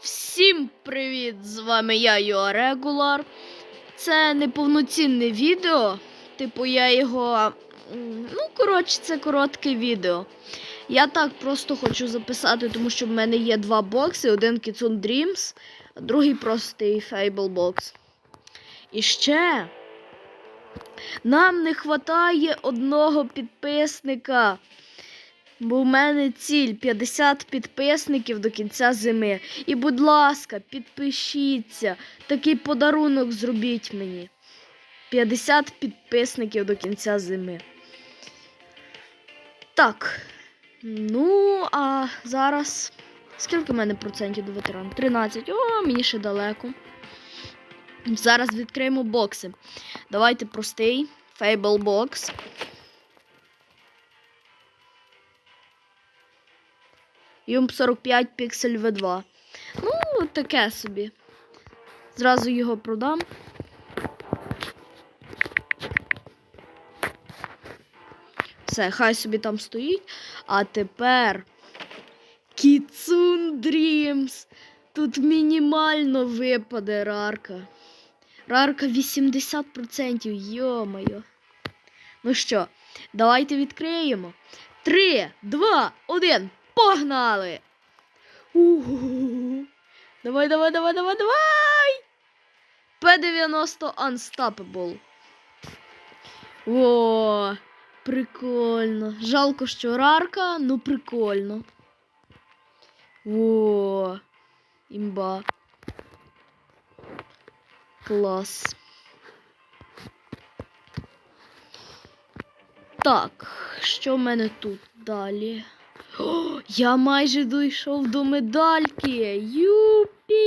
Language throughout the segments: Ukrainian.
Всім привіт! З вами я, Йоа Регулар. Це неповноцінне відео. Типу, я його. Ну, коротше, це коротке відео. Я так просто хочу записати, тому що в мене є два бокси: один Kitsune Dreams, а другий простий Fable Box. І ще нам не вистачає одного підписника. Бо в мене ціль 50 підписників до кінця зими. І, будь ласка, підпишіться. Такий подарунок зробіть мені. 50 підписників до кінця зими. Так. Ну, а зараз. Скільки в мене процентів до ветеран? 13. О, мені ще далеко. Зараз відкриємо бокси. Давайте простий. Fable Box. Юмп 45 піксель V2. Ну, таке собі. Зразу його продам. Все, хай собі там стоїть. А тепер Kitsune Dreams. Тут мінімально випаде рарка. Рарка 80%, йо-моє. Ну що, давайте відкриємо. Три, два, один. Погнали! У-ху-ху. Давай, давай, давай, давай, давай! П-90 Unstoppable. О, прикольно. Жалко, що рарка, ну прикольно. О, імба. Клас. Так, що в мене тут далі? О, я майже дійшов до медальки. Юпі!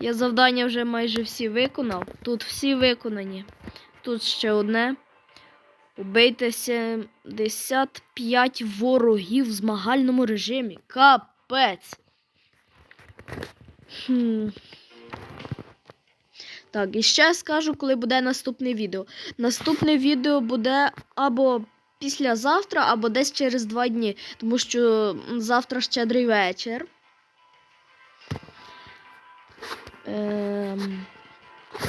Я завдання вже майже всі виконав. Тут всі виконані. Тут ще одне. Убийте 75 ворогів в змагальному режимі. Капець. Хм. Так, і ще скажу, коли буде наступне відео. Наступне відео буде або післязавтра, або десь через два дні, тому що завтра щедрий вечір. Ем,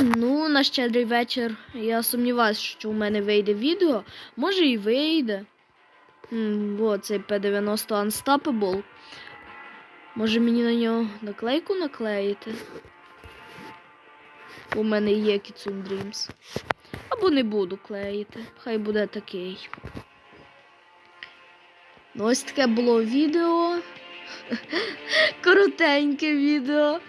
ну, на щедрий вечір я сумніваюся, що у мене вийде відео. Може і вийде. М, О, цей P90 Unstoppable. Може мені на нього наклейку наклеїти? У мене є Kitsune Dreams. Або не буду клеїти. Хай буде такий. Ну, ось таке було відео. Коротеньке відео.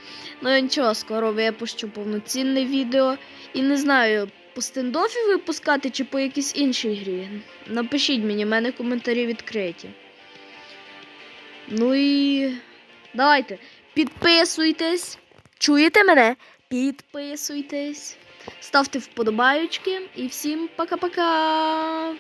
Ну нічого, скоро випущу повноцінне відео. І не знаю, по стендофі випускати чи по якійсь іншій грі. Напишіть мені, в мене коментарі відкриті. Ну і давайте, підписуйтесь. Чуєте мене? Підписуйтесь, ставте вподобайочки і всім пока-пока!